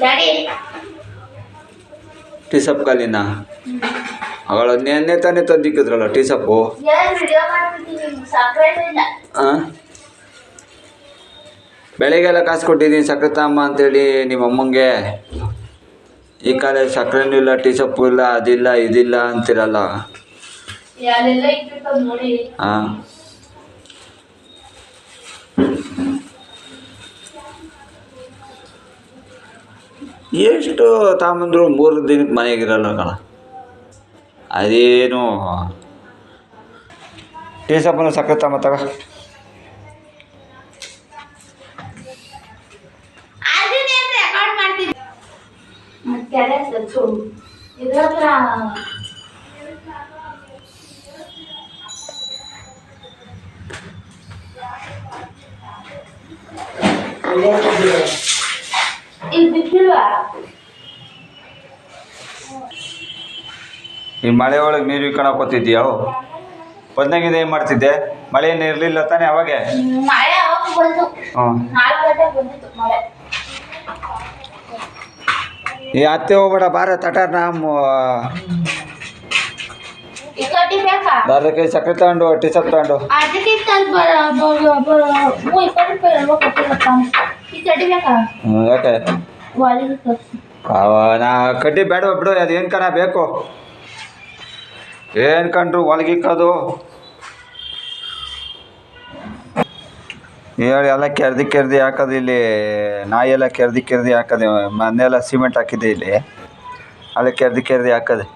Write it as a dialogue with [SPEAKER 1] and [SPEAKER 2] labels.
[SPEAKER 1] Daddy
[SPEAKER 2] tea ಸಪ್ ಕಾಲಿನ ಅವಳ ನೆನ್ನೆ ತಾನೇ ತಂದಿಕ್ಕಿದ್ರಲ್ಲ
[SPEAKER 1] ಟೀಸಪ್ಪು ಇಲ್ಲ
[SPEAKER 2] ಹಾಂ ಬೆಳಿಗ್ಗೆಲ್ಲ ಕಾಸು ಕೊಟ್ಟಿದ್ದೀನಿ ಸಕ್ಕರೆ ತಮ್ಮ ಅಂತೇಳಿ ನಿಮ್ಮ ಅಮ್ಮಂಗೆ. ಈ ಕಾಲ ಸಕ್ಕರೆನೂ ಇಲ್ಲ ಟೀ ಸೊಪ್ಪು ಇಲ್ಲ ಅದಿಲ್ಲ ಇದಿಲ್ಲ ಅಂತಿರಲ್ಲ. ಹಾಂ ಎಷ್ಟು ತಾಂಬಂದ್ರು ಮೂರು ದಿನಕ್ಕೆ ಮನೆಗಿರಲ್ಲ ಕಣ. ಅದೇನು ಟೀ ಸೊಪ್ಪನ್ನು ಸಕ್ಕರೆ ತಗೋ
[SPEAKER 1] ಅದನ್ನೇ
[SPEAKER 2] ಈ ಮಳೆ ಒಳಗೆ ನೀರು ಇಕ್ಕೊಳಕೋತಿದ್ಯಾವು ಬಂದಂಗಿದೆ ಏನು ಮಾಡ್ತಿದ್ದೆ? ಮಳೆ ಏನು ಇರಲಿಲ್ಲ ತಾನೆ ಅವಾಗೆ? ಈ ಅತ್ತೆ ಹೋಗ್ಬೇಡ ಬಾರ ತಟ ನಮ್ಮ ಸಕ್ಕರೆ ತಗೊಂಡು ಟೀ ಸಪ್ ತಗೊಂಡು. ಯಾಕೆ? ನಾ ಕಡ್ಡಿ ಬೇಡ ಬಿಡು, ಅದು ಏನು ಕಣ ಬೇಕು? ಏನು ಕಂಡ್ರು ಹೊಲಗಿಕ್ಕೋದು ಹೇಳಿ, ಎಲ್ಲ ಕೆರ್ದಿ ಕೆರ್ದಿ ಹಾಕೋದು ಇಲ್ಲಿ, ನಾಯಿ ಎಲ್ಲ ಕೆರ್ದಿ ಕೆರ್ದಿ ಹಾಕೋದು, ಮನೆಯೆಲ್ಲ ಸಿಮೆಂಟ್ ಹಾಕಿದ್ದೆ ಇಲ್ಲಿ. ಅಲ್ಲಿ ಕೆರ್ದಿ ಕೆರ್ದಿ ಹಾಕೋದೆ.